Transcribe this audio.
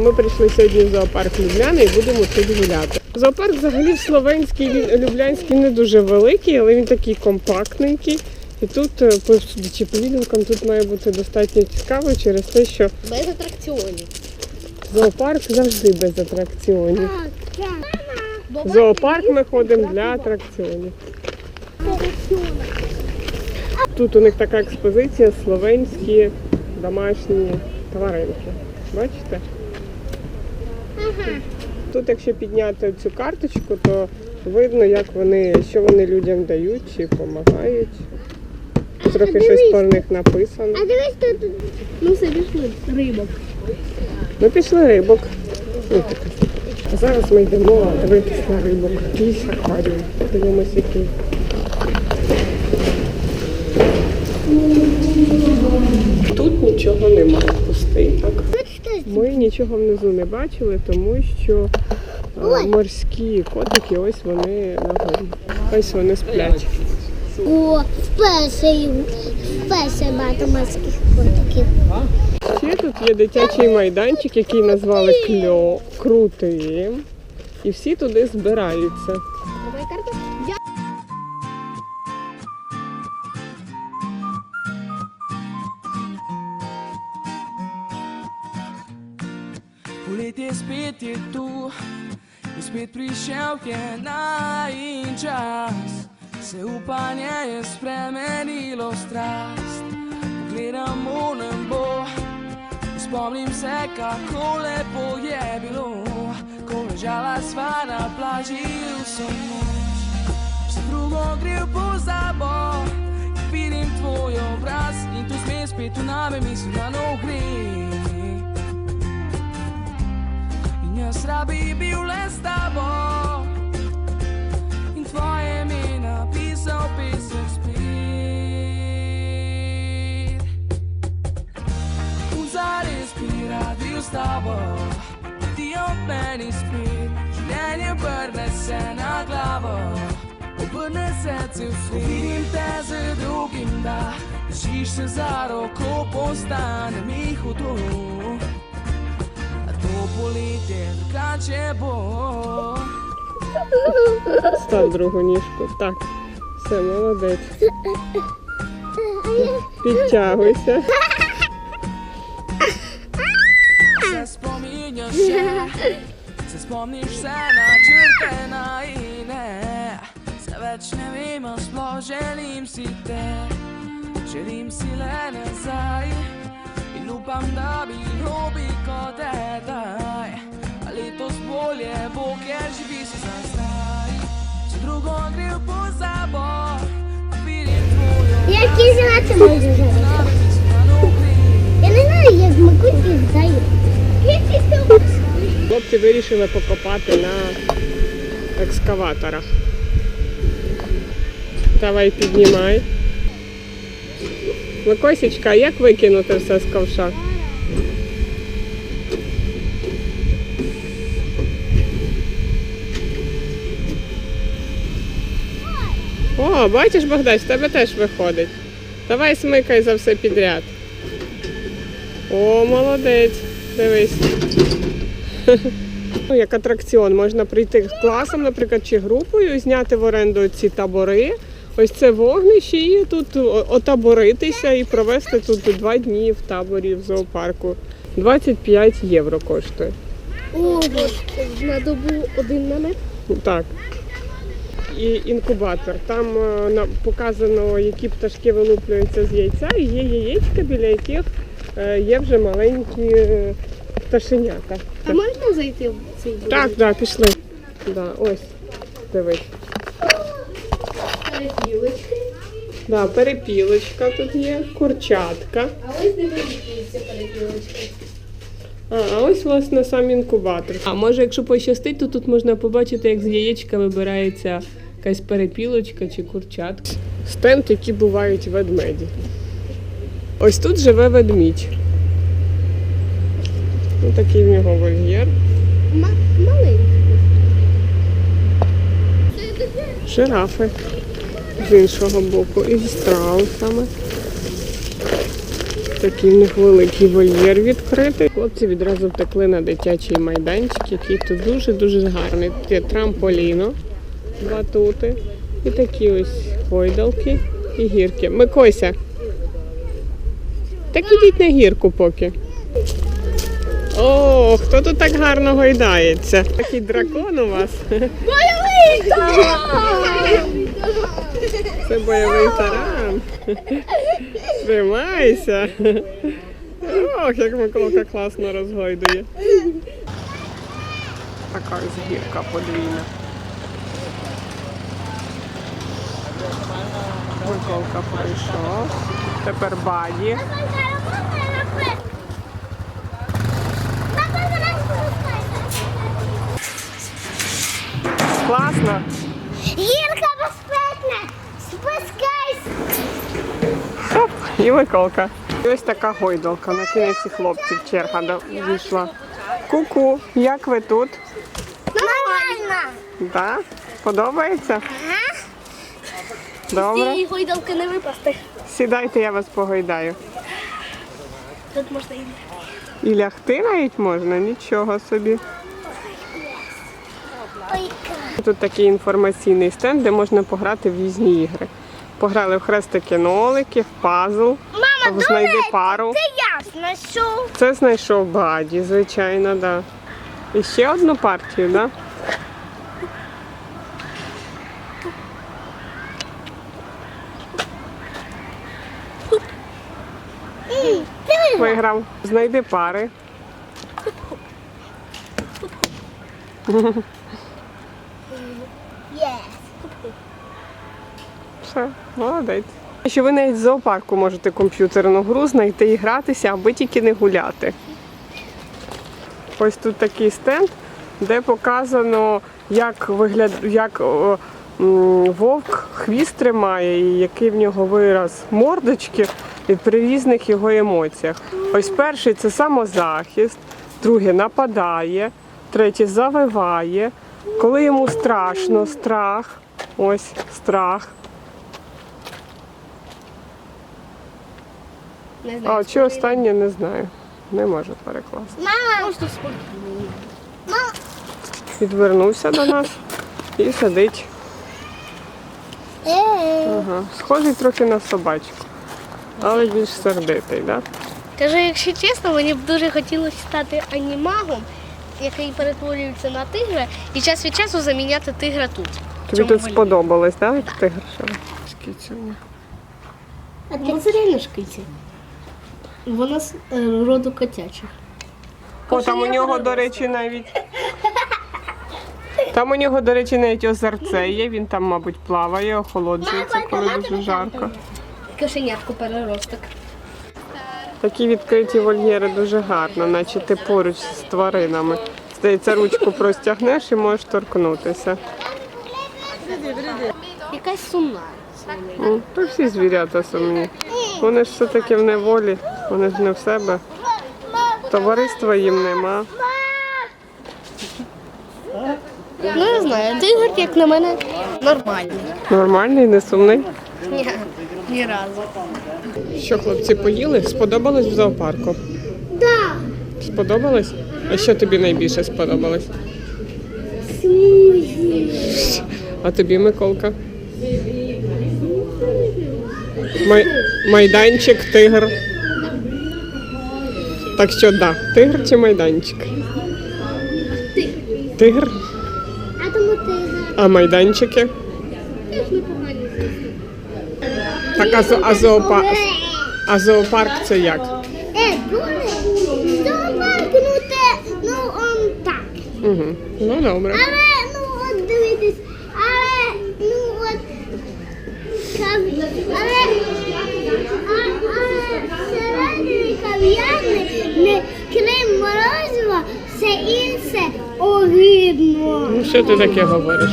Ми прийшли сьогодні в зоопарк Любляни і будемо тут гуляти. Зоопарк взагалі в Словенській Лю- Люблянській не дуже великий, але він такий компактненький. І тут, е, по судячи по відгукам, тут має бути достатньо цікаво через те, що Без атракціонів. зоопарк завжди без атракціонів. В зоопарк ми ходимо для атракціонів. Тут у них така експозиція словенські домашні тваринки. Бачите? Тут, якщо підняти цю карточку, то видно, як вони, що вони людям дають чи допомагають. Трохи щось про них написано. А дивись тут. Ну все пішли. Рибок. Ми пішли рибок. Ну. А зараз ми йдемо дивитися на рибок. Якийсь акваріум. Дивимося, який. Тут нічого нема, пустий. Так. Ми нічого внизу не бачили, тому що е, морські котики, ось вони на горі. Ось вони сплять. О, вперше, вперше багато морських котиків. Ще тут є дитячий майданчик, який назвали Кльо Крутим. І всі туди збираються. Poletje spet je tu in spet prišel je najin čas. Se upanje je spremenilo strast. Pogledam v nebo, spomnim se, kako lepo je bilo, ko ležala sva na plaži noč. Vse drugo gre v pozabo, vidim tvoj obraz in tu smem spet v name, mislim, da no gre. Jaz rabi bil le s tabo. In tvoje ime napisal pesem spet Zares bi rad bil s tabo. Ti ob meni spet Življenje brne se na glavo. Obrne se cel svet. Vidim te z drugim, da Držiš se za roko, postane mi hudo poletje drugače bo. Став другу ніжку. Так. Все, молодець. Підтягуйся. Se spominjaš še, se spomniš se na črte na ine. Se več ne vem, a sploh želim si te, želim si le Які da no gre. Я не знаю, як макуті здаю. Хлопці вирішили покопати на екскаваторах. Давай піднімай. Ликосічка, як викинути все з ковша? О, бачиш, Богдан, з тебе теж виходить. Давай смикай за все підряд. О, молодець. Дивись. Ну, як атракціон, можна прийти класом, наприклад, чи групою, зняти в оренду ці табори. Ось це вогнище і тут отаборитися і провести тут два дні в таборі в зоопарку. 25 євро коштує. О, на добу один намет. Так. І інкубатор. Там е, показано, які пташки вилуплюються з яйця, і є яєчка, біля яких е, є вже маленькі е, пташенята. А можна зайти в цей будинок? Так, так, пішли. Да, ось, дивись. Перепілочки. Да, перепілочка тут є, курчатка. А ось дивіться перепілочки. А, а ось власне сам інкубатор. А може, якщо пощастить, то тут можна побачити, як з яєчка вибирається якась перепілочка чи курчатка. Стенд, які бувають ведмеді. Ось тут живе ведмідь. Ось такий в нього вольєр. Маленький. Жирафи з іншого боку і з страусами. такий в них великий вольєр відкритий. Хлопці відразу втекли на дитячий майданчик, який тут дуже-дуже гарний. Тут є трамполіно, батути і такі ось гойдалки і гірки. Микося, так ідіть на гірку поки. О, хто тут так гарно гойдається? Такий дракон у вас. Бойовий! Це бойовий таран. Тримайся. Ох, як Миколка класно розгойдує. Така ось гірка подвійна. Миколка прийшов. Тепер баді. Класно. Гірка безпечна! Спускайся! Хоп, і Миколка. І ось така гойдалка. На кінець хлопців черга вийшла. Ку-ку, як ви тут? Нормально! Да? Подобається? Добре. Цієї гойдалки не випасти. Сідайте, я вас погойдаю. Тут можна і лягти. І лягти навіть можна, нічого собі. Тут такий інформаційний стенд, де можна пограти в різні ігри. Пограли в хрестики нолики, в пазл, Мама, в знайди пару. Це я знайшов. Це знайшов Баді, звичайно, да. І ще одну партію, да? Ти Виграв. Знайди пари. Все, молодець. Що ви навіть в зоопарку можете комп'ютерну гру знайти і гратися, аби тільки не гуляти. Ось тут такий стенд, де показано, як вигляд, як о, м, вовк хвіст тримає і який в нього вираз мордочки і при різних його емоціях. Ось перший це самозахист, другий нападає, третій завиває. Коли йому страшно, страх. Ось страх. Не А чи останнє не знаю. Не можу перекласти. Мама. Просто спокійно. Мама. Відвернувся до нас і сидить. Ага. Схожий трохи на собачку, але більш сердитий, да? Кажу, якщо чесно, мені б дуже хотілося стати анімагом, який перетворюється на тигра, і час від часу заміняти тигра тут. Тобі тут сподобалось, да? як тигр? Скіцюня. А це це реально шкиця. Вона з е, роду котячих. О, там у нього, до речі, навіть. Там у нього, до речі, навіть озерце є, він там, мабуть, плаває, охолоджується, коли дуже жарко. Кошенятку переросток. Такі відкриті вольєри дуже гарно, наче ти поруч з тваринами. Здається, ручку простягнеш і можеш торкнутися. Якась сумна. Ну, то всі звірята сумні. Вони ж все-таки в неволі, вони ж не в себе. Товариства їм нема. Ну, не знаю, тигр, як на мене, нормальний. Нормальний, не сумний. Ні, ні разу. Що, хлопці, поїли? Сподобалось в зоопарку? Так. Сподобалось? А що тобі найбільше сподобалось? А тобі, Миколка? Май... Майданчик, тигр. Так що да, тигр чи майданчик? Тигр. А тому тигр А майданчики? теж. Так, а, зо- а, зоопа... а зоопарк це як? Е, буде зоопарк, ну те, ну он так. Угу. Ну добре. Але, ну от дивитись, але, ну от, кав... але, а, але всередині кав'ярні, не крім морозива, все інше огидно. Ну що ти таке говориш?